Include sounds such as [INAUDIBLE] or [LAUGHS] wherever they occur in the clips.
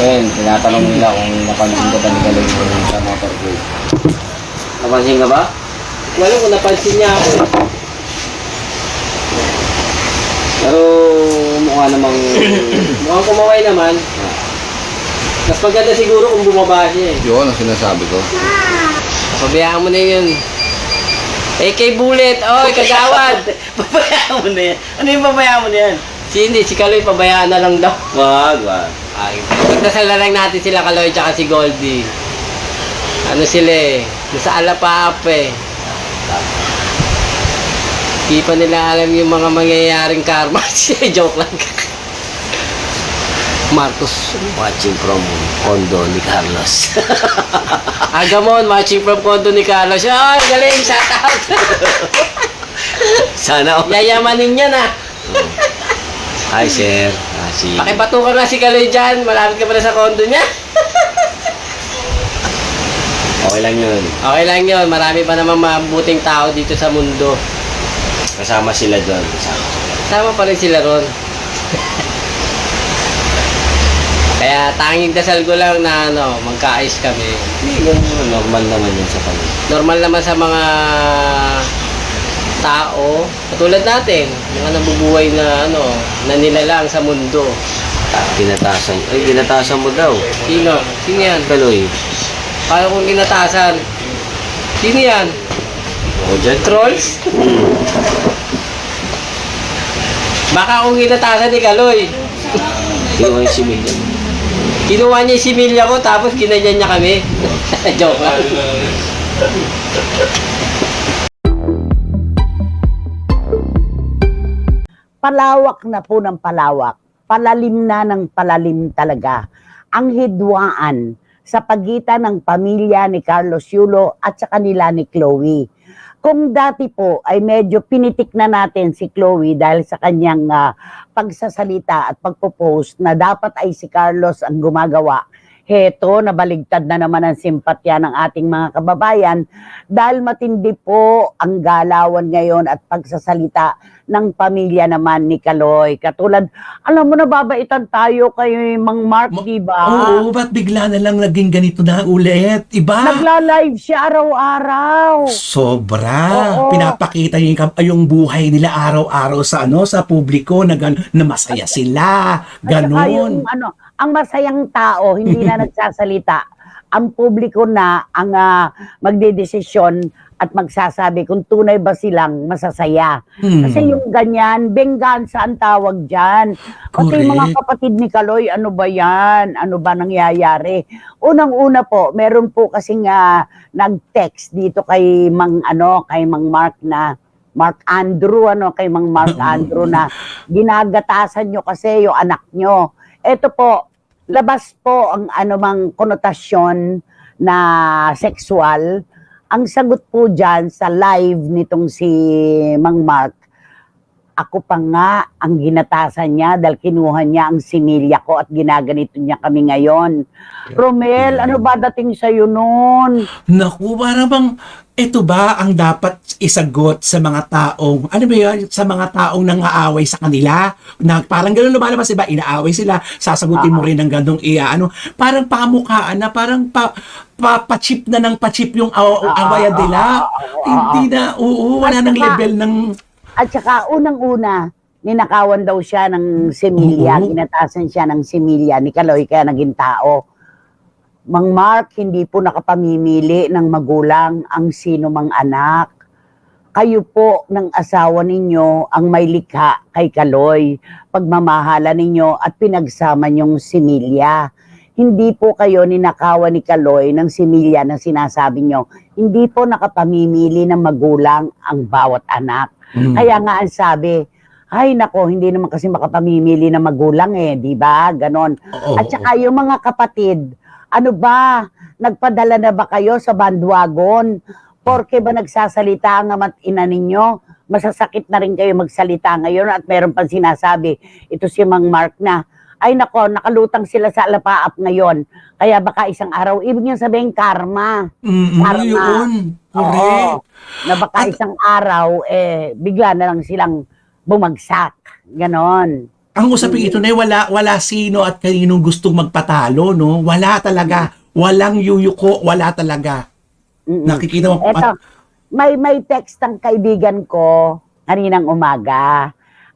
Ayun, tinatanong nila kung napansin ka ba ni Galoy yung sa motor grade. Napansin ka ba? Wala ko napansin niya ako. eh. Pero mukha namang... [CLEARS THROAT] Mukhang kumaway naman. Mas maganda siguro kung bumaba siya eh. Yun ang sinasabi ko. Pabayaan mo na yun. AK Bullet! Oy, kagawad! Pabayaan mo na yan. Ano yung pabayaan mo na yan? si hindi, si Kaloy pabayaan na lang daw. Wag, wag. Ay, pagdasal na lang natin sila Kaloy tsaka si Goldie. Ano sila eh, nasa alapaap eh. Di pa nila alam yung mga mangyayaring karma. [LAUGHS] Joke lang. Marcos. Watching from condo ni Carlos. [LAUGHS] Agamon, watching from condo ni Carlos. Ay, galing, shout out. [LAUGHS] Sana ako. Yayamanin niya na. Hi, sir. Si... Pakibato ka nga si Kaloy dyan. Malapit ka pa na sa condo niya. [LAUGHS] Okay lang yun. Okay lang yun. Marami pa namang mabuting tao dito sa mundo. Kasama sila doon. Kasama sila. Sama pa rin sila ron. [LAUGHS] Kaya tanging dasal ko lang na ano, magkaayos kami. Hindi. Normal naman yun sa kanila. Normal naman sa mga tao, katulad natin, mga nabubuhay na ano, na nilalang sa mundo. Ginatasan. Ay, ginatasan mo daw. Sino? Sino yan? Kaloy. Paano kung ginatasan? Sino yan? Ako dyan. Trolls? Baka kung ginatasan ni Kaloy. Kinuha yung si Million. Kinuha niya yung similya ko tapos ginanyan niya kami. [LAUGHS] Joke lang. Palawak na po ng palawak, palalim na ng palalim talaga ang hidwaan sa pagitan ng pamilya ni Carlos Yulo at sa kanila ni Chloe. Kung dati po ay medyo pinitik na natin si Chloe dahil sa kanyang ah, pagsasalita at pagpo-post na dapat ay si Carlos ang gumagawa. Heto, nabaligtad na naman ang simpatya ng ating mga kababayan dahil matindi po ang galawan ngayon at pagsasalita ng pamilya naman ni Kaloy. Katulad, alam mo, nababaitan tayo kay Mang Mark, Ma- di ba? Oo, ba't bigla na lang naging ganito na ulit? Iba? Nagla-live siya araw-araw. Sobra. Oo. Pinapakita niya yung, yung buhay nila araw-araw sa ano sa publiko na, na masaya sila. At saka yung, Ganon. ano, ang masayang tao, hindi na [LAUGHS] nagsasalita. Ang publiko na ang ah, magdedesisyon at magsasabi kung tunay ba silang masasaya. Hmm. Kasi yung ganyan, benggansa ang tawag dyan. Pati yung mga Correct. kapatid ni Kaloy, ano ba yan? Ano ba nangyayari? Unang-una po, meron po kasing ah, nag-text dito kay Mang ano, kay Mang Mark na Mark Andrew, ano, kay Mang Mark [LAUGHS] Andrew na ginagatasan nyo kasi yung anak nyo. Ito po, labas po ang anumang konotasyon na sexual. Ang sagot po dyan sa live nitong si Mang Mark, ako pa nga ang ginatasan niya dahil kinuha niya ang similya ko at ginaganito niya kami ngayon. Romel, ano ba dating sa'yo noon? Naku, parang bang, ito ba ang dapat isagot sa mga taong, ano ba yun, sa mga taong nangaaway sa kanila? Na parang gano'n lumalabas, diba? Inaaway sila, sasagutin mo rin ng gandong iya, ano, parang pamukhaan na, parang pa, pa, pa-chip na ng pa-chip yung aw- awayan nila. Hindi na, oo, wala saka- level ng, At saka unang-una, ninakawan daw siya ng similya, Oo. ginatasan siya ng similya ni Kaloy kaya naging tao. Mang Mark, hindi po nakapamimili ng magulang ang sino mang anak. Kayo po ng asawa ninyo ang may likha kay Kaloy, pagmamahala ninyo at pinagsama niyong similya. Hindi po kayo ninakawan ni Kaloy ng similya na sinasabi niyo. Hindi po nakapamimili ng magulang ang bawat anak. Mm. Kaya nga ang sabi, ay nako, hindi naman kasi makapamimili ng magulang eh, di ba? Ganon. Oo, At saka yung mga kapatid, ano ba, nagpadala na ba kayo sa bandwagon? Porke ba nagsasalita ang ama't ina ninyo? Masasakit na rin kayo magsalita ngayon at meron pang sinasabi, ito si Mang Mark na, ay nako, nakalutang sila sa alapaap ngayon. Kaya baka isang araw, ibig niya sabihin karma. Mm, Karma. yun. Correct. Oo. Na baka At- isang araw, eh, bigla na lang silang bumagsak. Ganon. ang usapin ito na wala wala sino at kaninong gustong magpatalo, no? Wala talaga. Walang yuyuko, wala talaga. Mm-mm. Nakikita mo Eto, may may text ang kaibigan ko kaninang umaga.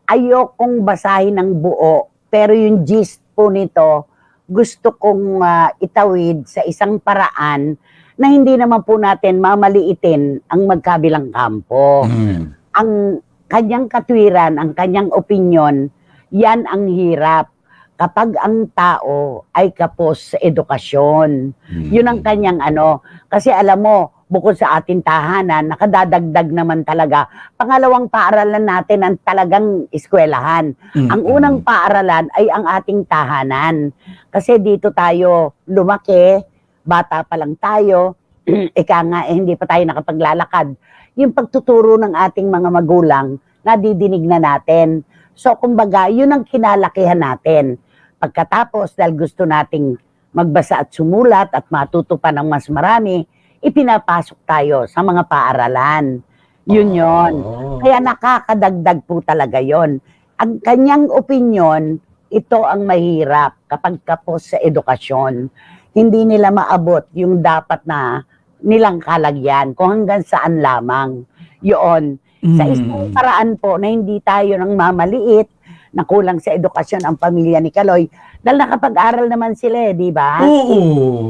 Ayokong basahin ng buo, pero yung gist po nito, gusto kong ah, itawid sa isang paraan na hindi naman po natin mamaliitin ang magkabilang kampo. Mm. Ang kanyang katwiran, ang kanyang opinion, yan ang hirap kapag ang tao ay kapos sa edukasyon. Yun ang kanyang ano. Kasi alam mo, bukod sa ating tahanan, nakadadagdag naman talaga. Pangalawang paaralan natin ang talagang eskwelahan. Mm. Ang unang paaralan ay ang ating tahanan. Kasi dito tayo lumaki, bata pa lang tayo, [CLEARS THROAT] ika nga eh, hindi pa tayo nakapaglalakad. Yung pagtuturo ng ating mga magulang, nadidinig na natin. So, kumbaga, yun ang kinalakihan natin. Pagkatapos, dahil gusto nating magbasa at sumulat at matuto pa ng mas marami, ipinapasok tayo sa mga paaralan. Yun yon. Oh. Kaya nakakadagdag po talaga yon. Ang kanyang opinion, ito ang mahirap kapag kapos sa edukasyon. Hindi nila maabot yung dapat na nilang kalagyan kung hanggang saan lamang. Yun. Sa Mm. isang paraan po na hindi tayo nang mamaliit, na kulang sa edukasyon ang pamilya ni Kaloy, dahil nakapag-aral naman sila eh, di ba? Oo.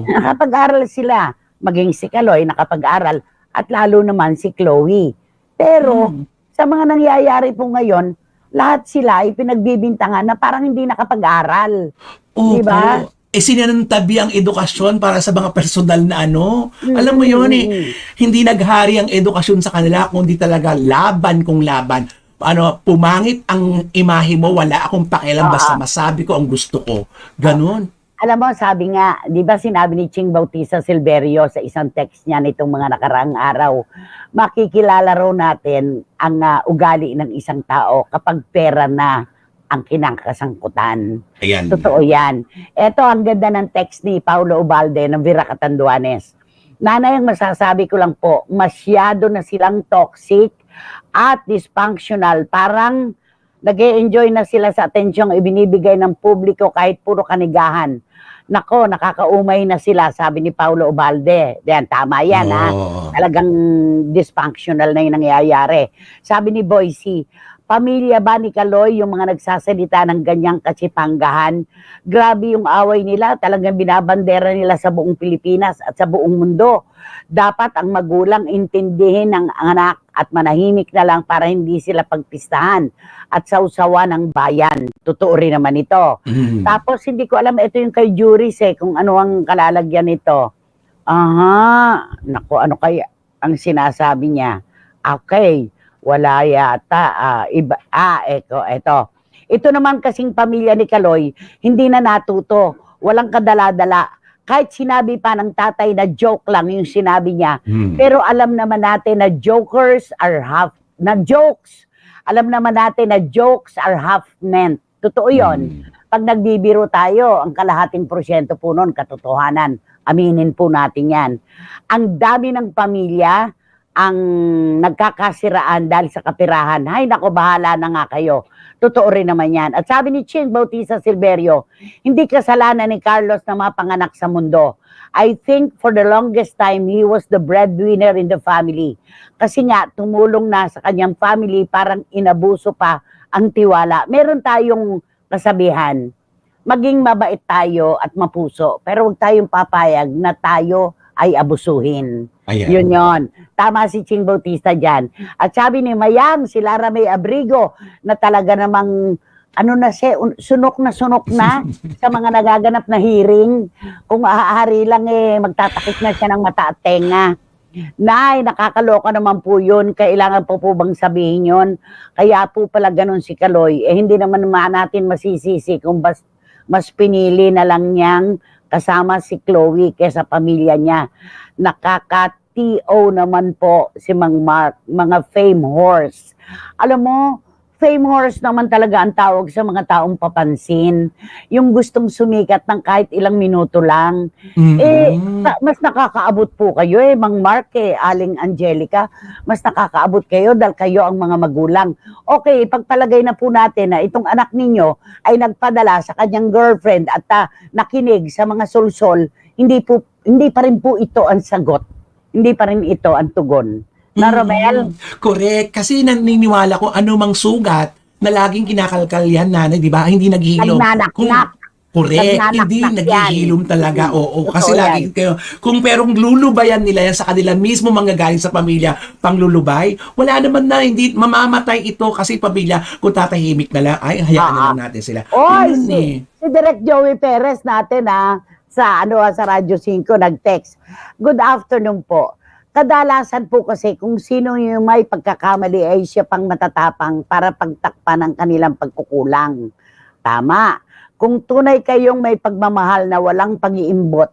[LAUGHS] Nakapag-aral sila. Maging si Kaloy, nakapag-aral. At lalo naman si Chloe. Pero, Mm. sa mga nangyayari po ngayon, lahat sila ay pinagbibintangan na parang hindi nakapag-aral. Opo. Diba? Eh sinantabi ang edukasyon para sa mga personal na ano. Alam mo yun eh, Mm. hindi naghari ang edukasyon sa kanila kundi talaga laban kung laban. Ano, pumangit ang imahe mo, wala akong pakialam basta Ah. masabi ko ang gusto ko. Ganon. Alam mo, sabi nga, di ba sinabi ni Ching Bautista Silverio sa isang text niya nitong mga nakaraang araw, makikilala raw natin ang ah, ugali ng isang tao kapag pera na ang kinakasangkutan. Ayan. Totoo yan. Ito ang ganda ng text ni Paulo Ubalde ng Vira Catanduanes. Nanay, ang masasabi ko lang po, masyado na silang toxic at dysfunctional. Parang nag enjoy na sila sa atensyong ibinibigay ng publiko kahit puro kanigahan. Nako, nakakaumay na sila, sabi ni Paulo Ubalde. Yan, tama yan, ha? Oo. talagang dysfunctional na yung nangyayari. Sabi ni Boyce, pamilya ba ni Kaloy yung mga nagsasalita ng ganyang kasipanggahan? Grabe yung away nila, talagang binabandera nila sa buong Pilipinas at sa buong mundo. Dapat ang magulang intindihin ng anak at manahimik na lang para hindi sila pagpistahan at sausawa ng bayan. Totoo rin naman ito. Mm. Tapos hindi ko alam, ito yung kay Juris eh, kung ano ang kalalagyan nito. Aha, nako ano kaya ang sinasabi niya? Okay, wala yata, ah, iba, ah, ito, ito. Ito naman kasing pamilya ni Kaloy, hindi na natuto, walang kadala-dala. Kahit sinabi pa ng tatay na joke lang yung sinabi niya, Mm. pero alam naman natin na jokers are half, na jokes, alam naman natin na jokes are half meant. Totoo yon. Pag nagbibiro tayo, ang kalahating porsyento po nun, katotohanan. Aminin po natin yan. Ang dami ng pamilya ang nagkakasiraan dahil sa kapirahan. Hay, nako, bahala na nga kayo. Totoo rin naman yan. At sabi ni Ching Bautista Silverio, hindi kasalanan ni Carlos na mapanganak sa mundo. I think for the longest time, he was the breadwinner in the family. Kasi nga, tumulong na sa kanyang family, parang inabuso pa ang tiwala. Meron tayong kasabihan, maging mabait tayo at mapuso, pero huwag tayong papayag na tayo ay abusuhin. Ayan. Yun yon. Tama si Ching Bautista dyan. At sabi ni Mayang, si Lara May Abrigo, na talaga namang ano na siya, un- sunok na sunok na [LAUGHS] sa mga nagaganap na hearing. Kung aaari lang eh, magtatakip na siya ng mata at tenga. Nay, nakakaloka naman po yun. Kailangan po po bang sabihin yun? Kaya po pala ganun si Kaloy. Eh, hindi naman ma natin masisisi kung bas, mas pinili na lang niyang kasama si Chloe kesa pamilya niya. Nakaka-TO naman po si Mang Mark, mga fame horse. Alam mo, famous naman talaga ang tawag sa mga taong papansin. Yung gustong sumikat ng kahit ilang minuto lang. Eh, Mm. ta- mas nakakaabot po kayo eh, Mang Mark eh, Aling Angelica, mas nakakaabot kayo dahil kayo ang mga magulang. Okay, pagpalagay na po natin na itong anak ninyo ay nagpadala sa kanyang girlfriend at ah, nakinig sa mga solsol, hindi po hindi pa rin po ito ang sagot. Hindi pa rin ito ang tugon. Na Romel? Mm, Correct. Kasi naniniwala ko ano mang sugat na laging kinakalkal yan, nanay, di ba? Hindi naghihilom. Kung- Nagnanaknak. Correct. Hindi naghihilom talaga. Oo. Totoo Kasi lagi kayo, kung perong lulubayan nila yan sa kanila mismo manggagaling sa pamilya, panglulubay, wala naman na, hindi, mamamatay ito kasi pamilya, kung tatahimik na lang, ay, hayaan na Ah. lang natin sila. Oy, Yun si, eh. si Direk Joey Perez natin ha, sa ano sa Radyo 5 nag-text. Good afternoon po. Kadalasan po kasi kung sino yung may pagkakamali ay siya pang matatapang para pagtakpan ang kanilang pagkukulang. Tama. Kung tunay kayong may pagmamahal na walang pag-iimbot,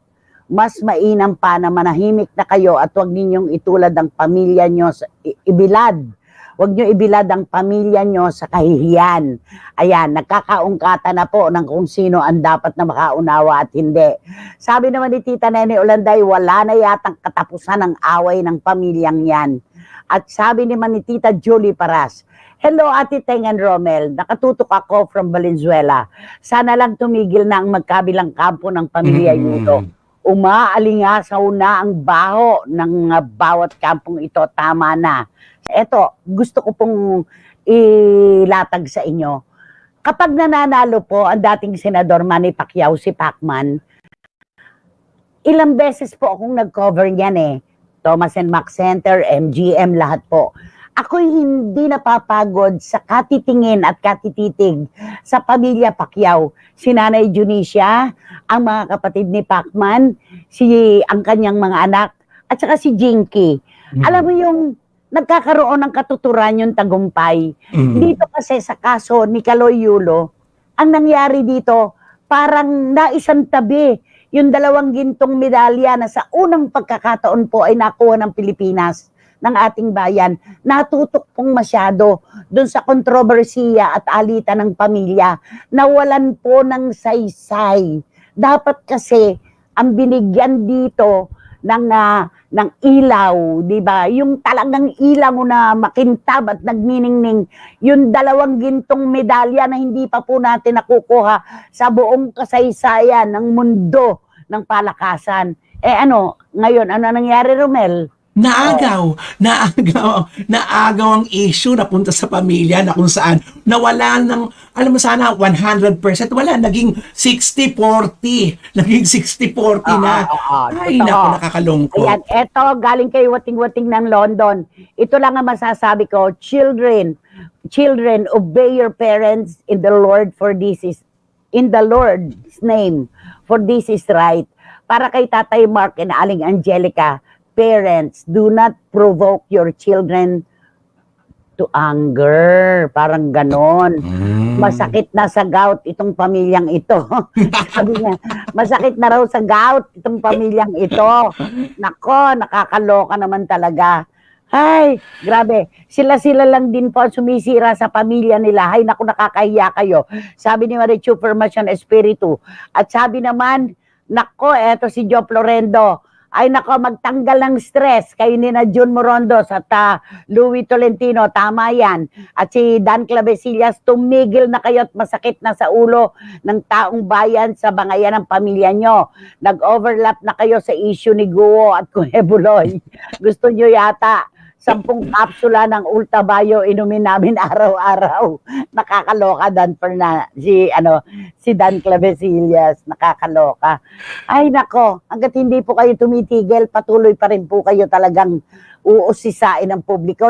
mas mainam pa na manahimik na kayo at huwag ninyong itulad ang pamilya nyo sa ibilad. Huwag nyo ibilad ang pamilya nyo sa kahihiyan. Ayan, nagkakaungkata na po ng kung sino ang dapat na makaunawa at hindi. Sabi naman ni Tita Nene Olanday, wala na yatang katapusan ng away ng pamilyang yan. At sabi naman ni Tita Julie Paras, Hello Ate Teng and Romel, nakatutok ako from Valenzuela. Sana lang tumigil na ang magkabilang kampo ng pamilya Mm. Yudo. Umaalingasaw na ang baho ng uh, bawat kampong ito. Tama na. Eto, gusto ko pong ilatag sa inyo. Kapag nananalo po ang dating senador Manny Pacquiao, si Pacman, ilang beses po akong nag-cover niyan eh. Thomas and Mack Center, MGM, lahat po. Ako'y hindi napapagod sa katitingin at katititig sa pamilya Pacquiao. Si Nanay Junicia, ang mga kapatid ni Pacman, si ang kanyang mga anak, at saka si Jinky. Mm. Alam mo yung nagkakaroon ng katuturan yung tagumpay. Mm. Dito kasi sa kaso ni Kaloy Yulo, ang nangyari dito, parang naisang tabi yung dalawang gintong medalya na sa unang pagkakataon po ay nakuha ng Pilipinas ng ating bayan, natutok pong masyado doon sa kontrobersiya at alitan ng pamilya, nawalan po ng saysay. Dapat kasi ang binigyan dito ng ah, ng ilaw, 'di ba? Yung talagang ilaw na makintab at nagniningning, yung dalawang gintong medalya na hindi pa po natin nakukuha sa buong kasaysayan ng mundo ng palakasan. Eh ano, ngayon ano nangyari Romel? Naagaw, naagaw, naagaw ang issue na punta sa pamilya na kung saan nawala ng, alam mo sana, 100%, wala, naging 60-40, naging 60-40 na. Oo, oo, Ay, totoo. naku, nakakalungkot. Ayan, eto, galing kay Wating-Wating ng London. Ito lang ang masasabi ko, children, children, obey your parents in the Lord for this is, in the Lord's name, for this is right. Para kay Tatay Mark and Aling Angelica, parents, do not provoke your children to anger. Parang ganon. Mm. Masakit na sa gout itong pamilyang ito. [LAUGHS] Sabi niya, masakit na raw sa gout itong pamilyang ito. Nako, nakakaloka naman talaga. Ay, grabe. Sila-sila lang din po sumisira sa pamilya nila. Ay, naku, nakakahiya kayo. Sabi ni Marichu Permasyon Espiritu. At sabi naman, nako, eto si Joe Florendo. Ay nako, magtanggal ng stress kayo ni na June Morondos at ah, Louis Tolentino, tama yan. At si Dan Clavesillas, tumigil na kayo at masakit na sa ulo ng taong bayan sa bangayan ng pamilya nyo. Nag-overlap na kayo sa issue ni Guo at Kuhebuloy. [LAUGHS] Gusto nyo yata sampung kapsula ng Ulta Bio inumin namin [LAUGHS] araw-araw. Nakakaloka Dan Fernan, si ano, si Dan Clavesillas, nakakaloka. Ay nako, hanggat hindi po kayo tumitigil, patuloy pa rin po kayo talagang uusisain ng publiko.